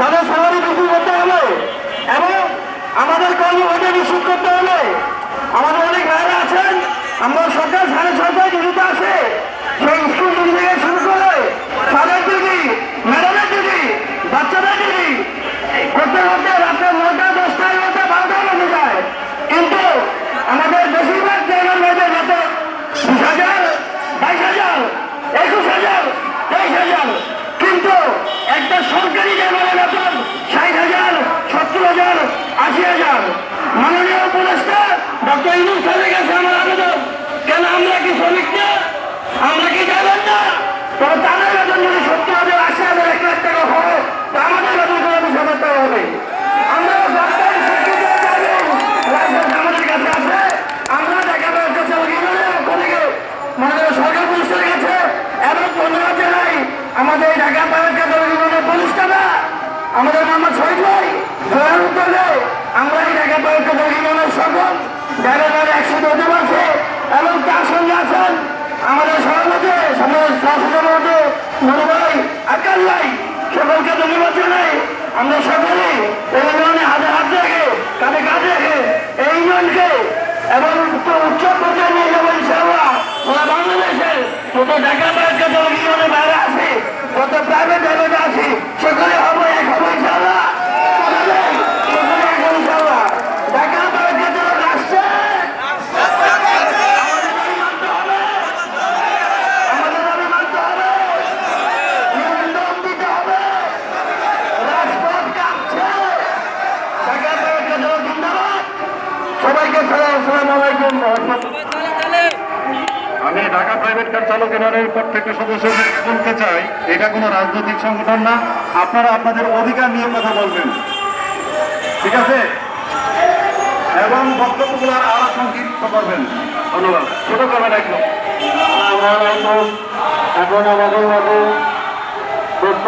তাদের স্যালারি বৃদ্ধি করতে হবে এবং আমাদের কর্মভাগে নিশ্চিত করতে হবে। আমাদের অনেক ভাইরা আছেন, আমরা সরকার সাড়ে ছয়টায় ডিউটিতে আছে সেই স্কুল ডিউটি থেকে শুরু করে স্যারের ডিউটি ম্যাডামের ডিউটি বাচ্চাদের ডিউটি করতে করতে রাত্রে নটা দশটা এগারোটা বারোটা বেজে যায়। কিন্তু আমাদের বেশিরভাগ ড্রাইভার ভাইদের যাতে বিশ হাজার বাইশ হাজার একুশ হাজার তেইশ হাজার কিন্তু একটা সরকারি ড্রাইভারের বেতন ষাট হাজার সত্তর হাজার আশি হাজার। মাননীয় উপদেষ্টা, ডক্টর ইউনুস সাহেবের কাছে আমার আবেদন। কেন আমরা কি শ্রমিক না? আমরা কি যাবেন না? তবে তাদের বেতন যদি সত্তর হাজার আশি হাজার এক লাখ টাকা হয় তা আমাদের বেতন করে বিশ হাজার টাকা হবে। আমরা আমাদের আমাদের ঢাকা পাড়ার কাছে আমাদের মোহাম্মদ শহীদ ভাই উত্তরে আমরা এই ঢাকা কাছে ইউনিয়নের সকল ড্রাইভার একসাথে হতে পারছে। এবং তার সঙ্গে আছেন আমাদের সভাপতি সমাজ মধ্যে মনোভাই আকাল ভাই। সকলকে ধন্যবাদ জানাই। আমরা সকলে এই ইউনিয়নে হাতে হাত রেখে, কাঁধে কাঁধ রেখে এই ইউনিয়নকে এবং উচ্চ পর্যায়ে নিয়ে যাব ইনশাআল্লাহ। ওরা বাংলাদেশের যত ঢাকা ব্যাংক যত ইউনিয়নের বাইরে আছে কত প্রাইভেট ড্রাইভার আছে সকলে হব এক হব ইনশাআল্লাহ সকলে সকলে এক হব ইনশাআল্লাহ ঢাকা ব্যাংক যত রাষ্ট্রে আমাদের দাবি মানতে হবে আমাদের দাবি মানতে হবে নিয়ম দিতে হবে রাজপথ কাঁপছে ঢাকা ব্যাংক যত জিন্দাবাদ সবাইকে সালাম আলাইকুম আমি ঢাকা প্রাইভেট কার চালক ইউনিয়নের প্রত্যেকটা সদস্যদের বলতে চাই এটা কোনো রাজনৈতিক সংগঠন না। আপনারা আপনাদের অধিকার নিয়ে কথা বলবেন। ঠিক আছে? এবং বক্তব্যগুলো আরও সংক্ষিপ্ত করবেন। ধন্যবাদ। ছোট করবেন একদম এখন আমাদের মাঝে বক্তব্য